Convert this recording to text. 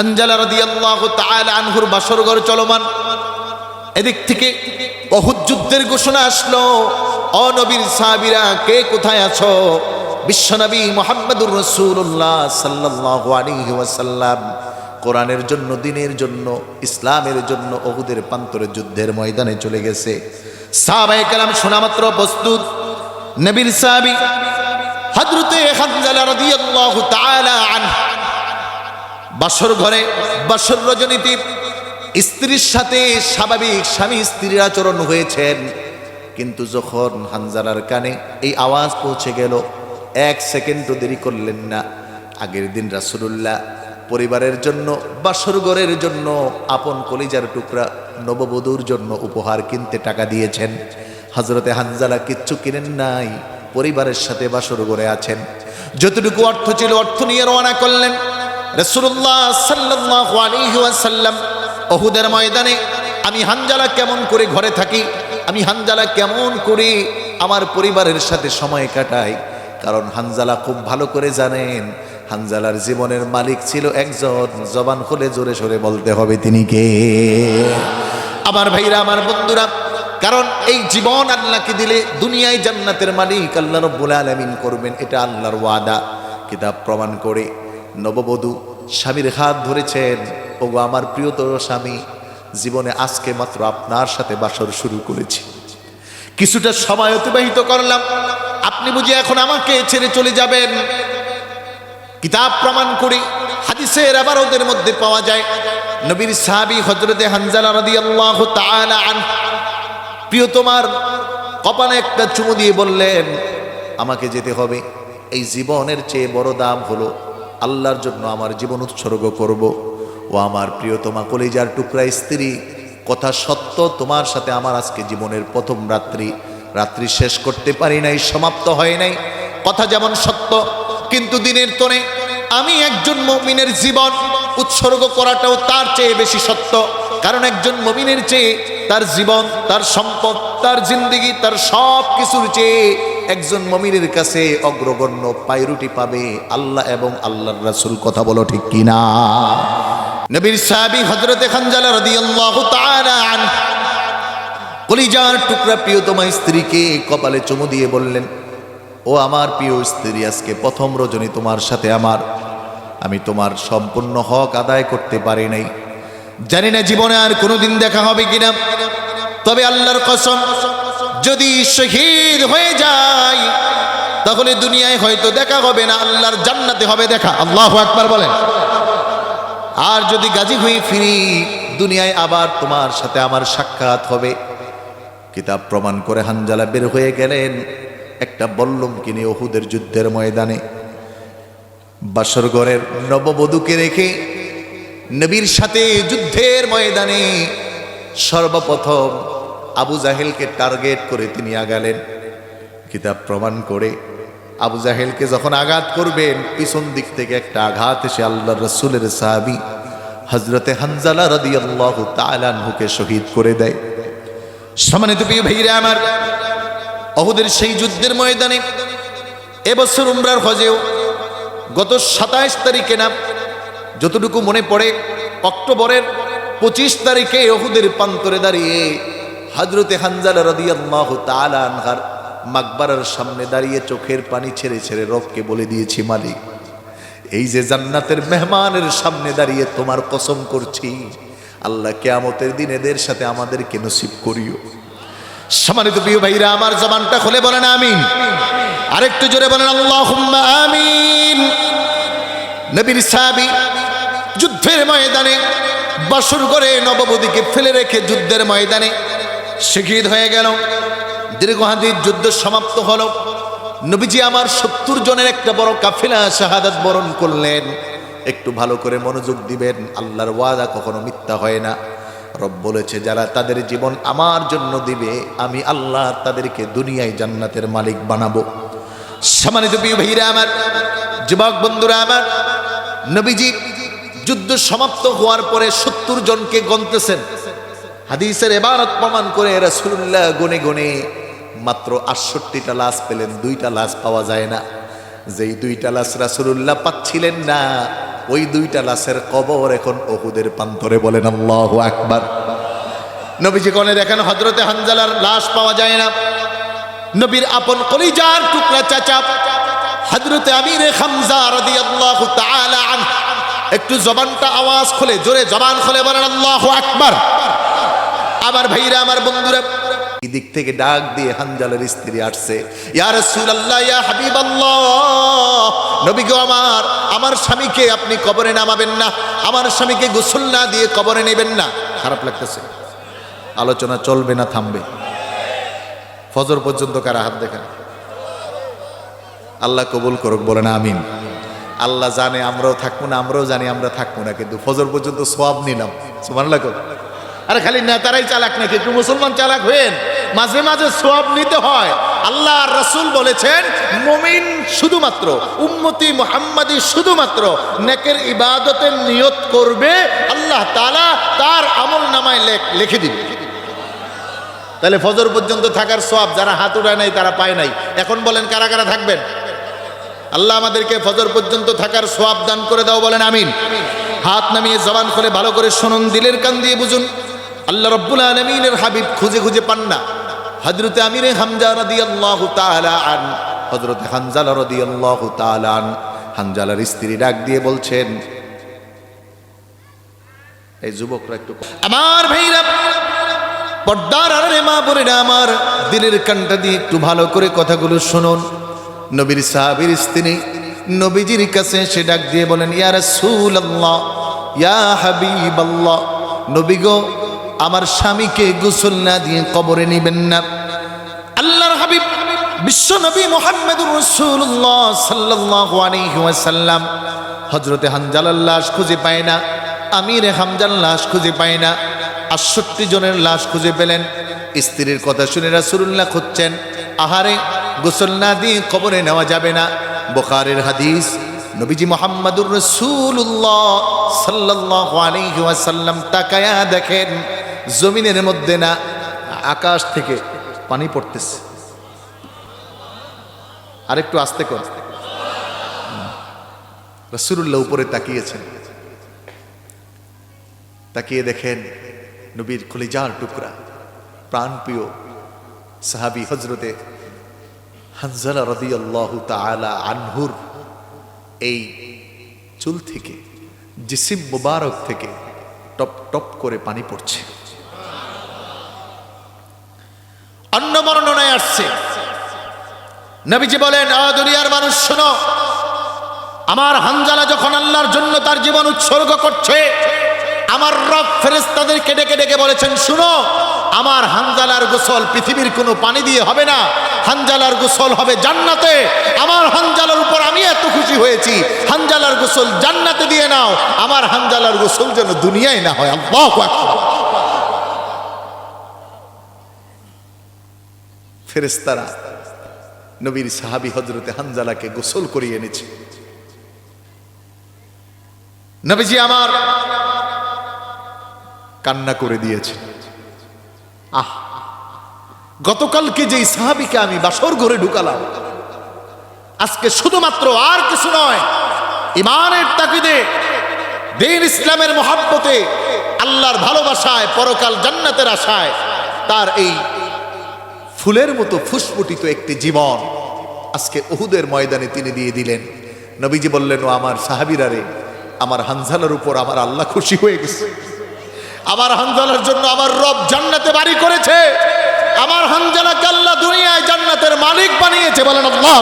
হানজালা রাদিয়াল্লাহু তাআলা আনহুর বাসরঘর চলমান। এদিক থেকে অহুদ যুদ্ধের ঘোষণা আসলো। অনবীর সাহাবীরা, কে কোথায় আছো? বিশ্বনবী মোহাম্মদুর রসুল্লাহ সাল্লাল্লাহু আলাইহি ওয়াসাল্লাম, কোরআনের জন্য, দিনের জন্য, ইসলামের জন্য অহুদের প্রান্তরে যুদ্ধের ময়দানে চলে গেছে। সাহাবায়ে কালাম শোনা মাত্র প্রস্তুত। নবীর সাহাবী হযরতে হানজালা রাদিয়াল্লাহু তাআলা আনহু বাসর ঘরে বাসর রজনীতি। স্ত্রীর সাথে স্বাভাবিক স্বামী স্ত্রীর আচরণ হয়েছেন। কিন্তু যখন হানজালার কানে এই আওয়াজ পৌঁছে গেল, এক সেকেন্ডও দেরি করলেন না। আগের দিন রাসূলুল্লাহ পরিবারের জন্য, বাসর ঘরের জন্য, আপন কলিজার টুকরা নববধূর জন্য উপহার কিনতে টাকা দিয়েছেন। হজরতে হানজালা কিচ্ছু কিনেন নাই, পরিবারের সাথে বাসর ঘরে আছেন। যতটুকু অর্থ ছিল অর্থ নিয়ে রওনা করলেন। রসুল্লাহ অহুদের ময়দানে, আমি হানজালা কেমন করে ঘরে থাকি, আমি হানজালা কেমন করে আমার পরিবারের সাথে সময় কাটাই, কারণ হানজালা খুব ভালো করে জানেন, হানজালার জীবনের মালিক ছিল একজন, জবান খুলে জোরে সোরে বলতে হবে তিনি কে? আমার ভাইরা, আমার বন্ধুরা, কারণ এই জীবন আল্লাহকে দিলে দুনিয়ায় জান্নাতের মালিক আল্লাহ রব্বুল আলামিন করবেন, এটা আল্লাহর ওয়াদা, কিতাব প্রমাণ করে। নববধূ স্বামীর হাত ধরেছেন, ওগো আমার প্রিয়তর স্বামী, জীবনে আজকে মাত্র আপনার সাথে বাসর শুরু করেছি। কিছুটা সময় অতিবাহিত করলাম, আপনি বুঝি এখন আমাকে ছেড়ে চলে যাবেন। কিতাব প্রমাণ করি, হাদিসের আবার ওদের মধ্যে পাওয়া যায়, নবীর সাহাবি হজরতে হানজালা আনহু প্রিয় তোমার কপালে একটা চুমু দিয়ে বললেন, আমাকে যেতে হবে, এই জীবনের চেয়ে বড় দাম হলো আল্লাহর জন্য আমার জীবন উৎসর্গ করব। ও আমার প্রিয়তমা কলিজার টুকরা স্ত্রী, কথা সত্য তোমার সাথে আমার আজকে জীবনের প্রথম রাত্রি। রাত্রি শেষ করতে পারি নাই, সমাপ্ত হয় নাই। কথা যেমন সত্য, কিন্তু দিনের তনে আমি একজন মমিনের জীবন উৎসর্গ করাটাও তার চেয়ে বেশি সত্য। কারণ একজন মমিনের চেয়ে তার জীবন, তার সম্পদ, তার জিন্দিগি, তার সব কিছুর চেয়ে একজন মমিনের কাছে অগ্রগণ্য পায়রুটি পাবে, আল্লাহ এবং আল্লাহর রাসুল কথা বলো ঠিক কিনা? নবীর সাহাবী হযরতে খানজালা রাদিয়াল্লাহু তাআলা কলিজার টুকরা প্রিয়তমা স্ত্রীকে কপালে চুমু দিয়ে বললেন, ও আমার প্রিয় স্ত্রী, আজকে প্রথম রজনী তোমার সাথে আমার। আমি তোমার সম্পূর্ণ হক আদায় করতে পারি নাই। জানি না জীবনে আর কোনোদিন দেখা হবে কিনা। তবে আল্লাহর কসম যদি শহীদ হয়ে যায়, তাহলে দুনিয়ায় হয়তো দেখা হবে না, আল্লাহর জান্নাতে হবে দেখা। আল্লাহ একবার বলেন। আর যদি গাজী হয়ে ফিরি, দুনিয়ায় আবার তোমার সাথে আমার সাক্ষাৎ হবে। কিতাব প্রমাণ করে হানজালা বের হয়ে গেলেন একটা বল্লম কিনে ওহুদের যুদ্ধের ময়দানে। বাসরগড়ের নববধূকে রেখে নবীর সাথে যুদ্ধের ময়দানে সর্বপ্রথম আবু জাহেলকে টার্গেট করে তিনি আগালেন। কিতাব প্রমাণ করে আবু জাহেলকে যখন আঘাত করবেন, পিছন দিক থেকে একটা আঘাত এসে আল্লাহ রসুলের সাহাবি হজরতে হানজালা রদি আল্লাহ তালানহুকে শহীদ করে দেয়। সমানিত প্রিয় ভাইরা আমার, অহুদের সেই যুদ্ধের ময়দানে এবছর উমরার হজেও গত সাতাইশ তারিখে না, যতটুকু মনে পড়ে, অক্টোবরের পঁচিশ তারিখে অহুদের প্রান্তরে দাঁড়িয়ে হজরতে হানজালা রদিয়াল্লাহ তালা আনহার মাকবারার সামনে দাঁড়িয়ে চোখের পানি ছেড়ে ছেড়ে রবকে বলে দিয়েছি, মালিক, এই যে জান্নাতের মেহমানের সামনে দাঁড়িয়ে তোমার কসম করছি, আল্লাহ কেয়ামতের দিন এদের সাথে আমাদেরকে নসিব করিও। সম্মানিত প্রিয় ভাইরা, আমার জবানটা খুলে বলেন, আমিন। আরেকটু জোরে বলেন আল্লাহ আমিন। নবীর সাহাবি যুদ্ধের ময়দানে বাসুর করে নববধূকে ফেলে রেখে যুদ্ধের ময়দানে শহীদ হয়ে গেল। দীর্ঘহাদির যুদ্ধ সমাপ্ত হলো। নবীজি আমার সত্তর জনের একটা বড় কাফিলা শাহাদাত বরণ করলেন। একটু ভালো করে মনোযোগ দিবেন, আল্লাহর ওয়াদা কখনো মিথ্যা হয় না। রব বলেছে, যারা তাদের জীবন আমার জন্য দিবে, আমি আল্লাহ তাদেরকে দুনিয়ায় জান্নাতের মালিক বানাবো। সম্মানিত ভাইরা আমার, যুবক বন্ধুরা আমার, নবীজি যুদ্ধ সমাপ্ত হওয়ার পরে সত্তর জনকে গনতেছেন হাদিসের এবারত প্রমাণ করে রাসূলুল্লাহ গনে গনে মাত্র আটষট্টিটা লাশ পেলেন, দুইটা লাশ পাওয়া যায় না। যেই দুইটা লাশ রাসূলুল্লাহ পাচ্ছিলেন না, ওই দুইটা লাশের কবর এখন ওহুদের প্রান্তরে বলেন, আল্লাহ আকবার। নবীজি কনে দেখেন হজরতে হানজালার লাশ পাওয়া যায় না। নবীর আপন কলিজার টুকরা চাচা হজরতে আমিরে খামজা রাদিয়াল্লাহু তাআলা আন একটু জবানটা আওয়াজ খুলে, জোরে জবান খুলে বলেন, আল্লাহু আকবার। আমার ভাইরা, আমার বন্ধুরা। দিক থেকে ডাক দিয়ে হানজালের স্ত্রী আসছে। ইয়া রাসূলুল্লাহ, ইয়া হাবিবাল্লাহ, নবী গো আমার আমার স্বামীকে আপনি কবরে নামাবেন না। আমার স্বামীকে গোসল না দিয়ে কবরে নেবেন না। খারাপ লাগতেছে। আলোচনা চলবে না, থামবে। ফজর পর্যন্ত কারা হাত দেখেন? আল্লাহ কবুল করুক, বলেন আমিন। আল্লাহ জানে আমরাও থাকব না, আমরাও জানি আমরা থাকব না, কিন্তু ফজর পর্যন্ত সব নিলাম। সুমান লাগো আরে খালি নেতারাই চালাক নাকি? একটু মুসলমান চালাক হয়েন। মাঝে মাঝে সব নিতে হয়। আল্লাহ রসুল বলেছেন, মমিন শুধুমাত্র, উম্মতি মোহাম্মদী শুধুমাত্র নেকের ইবাদতের নিয়ত করবে, আল্লাহ তালা তার আমল নামায় লেখ- লিখে দিবে। তাহলে ফজর পর্যন্ত থাকার সব যারা হাত উড়ায় নাই, তারা পায় নাই। এখন বলেন, কারা কারা থাকবেন? আল্লাহ আমাদেরকে ফজর পর্যন্ত থাকার সোয়াব দান করে দাও, বলেন আমিন। হাত নামিয়ে জবান করে ভালো করে শুনুন, দিলের কান দিয়ে বুঝুন। আল্লাহ রব্বুল আলমিনের হাবিব খুঁজে খুঁজে পান না। হজরতে আমিরে হামজা রদি আল্লাহ আন হজরতে হানজালা রদি আল্লাহ আন, হানজালার স্ত্রী ডাক দিয়ে বলছেন, এই যুবকরা একটু আমার ভাইরা, পর্দার আর মা বোনেরা আমার, দিলের কানটা দিয়ে একটু ভালো করে কথাগুলো শুনুন। নবীর সাহাবীর স্ত্রী নবীজির কাছে সে ডাক দিয়ে বলেন, ইয়া রাসূলুল্লাহ, ইয়া হাবিবাল্লাহ, নবী গো আমার স্বামীকে গোসল না দিয়ে কবরে নেবেন না। আল্লাহর হাবিব বিশ্ব নবী মোহাম্মদুর রাসূলুল্লাহ সাল্লাল্লাহু আলাইহি ওয়াসাল্লাম। হযরতে হানজালার লাশ খুঁজে পায় না, আমির হামজার লাশ খুঁজে পায় না, আটষট্টি জনের লাশ খুঁজে পেলেন। স্ত্রীর কথা শুনে রাসূলুল্লাহ খুঁজছেন, আহারে, গোসল না দিয়ে কবরে নেওয়া যাবে না। বোখারের হাদিস, নবীজি মোহাম্মদুর রসুল্লাহ সাল্লাহ ওয়াসাল্লাম তাকায়া দেখেন জমিনের মধ্যে না, আকাশ থেকে পানি পড়তেছে। আরেকটু আস্তে কর। রসুল্লাহ উপরে তাকিয়েছেন। তাকিয়ে দেখেন নবীর কলিজার টুকরা, প্রাণপ্রিয় সাহাবি হজরতে হানজালা রদিয়াল্লাহু তাআলা আনহুর এই চুল থেকে, জিসিম মুবারক থেকে টপ টপ করে পানি পড়ছে। আসছে। নবীজি বলেন দুনিয়ার মানুষ, শোনো। আমার হানজালা যখন আল্লাহর জন্য তার জীবন উৎসর্গ করছে, আমার রব ফেরেস্তাদেরকে ডেকে ডেকে বলেছেন, শুনো, আমার হানজালার গোসল পৃথিবীর কোনো পানি দিয়ে হবে না। হানজালার গোসল হবে জান্নাতে। আমার হানজালার উপর আমি এত খুশি হয়েছি। হানজালার গোসল জান্নাতে দিয়ে নাও। আমার হানজালার গোসল যেন দুনিয়ায় না হয়। আল্লাহু ফেরেস্তারা নবীর সাহাবি হজরতে হানজালাকে গোসল করিয়ে এনেছে। নবীজি আমার কান্না করে দিয়েছে। আহ, গতকালকে যেই সাহাবিকে আমি বাসর ঘরে ঢুকালাম, আজকে শুধুমাত্র আর কিছু নয় ইমানের তাকিদে দিন ইসলামের মহাব্বতে, আল্লাহর ভালোবাসায় পরকাল জান্নাতের আশায়, তার এই ফুলের মতো ফুসফুটিত একটি জীবন আজকে ওহুদের ময়দানে তিনি দিয়ে দিলেন। নবীজি বললেন, ও আমার সাহাবিরা রে, আমার হানজালার উপর আমার আল্লাহ খুশি হয়ে গেছে। আমার হানজালার জন্য আমার রব জান্নাতে বাড়ি করেছে। আমার হানজালাকে আল্লাহ দুনিয়ায় জান্নাতের মালিক বানিয়েছে বলেন আল্লাহ।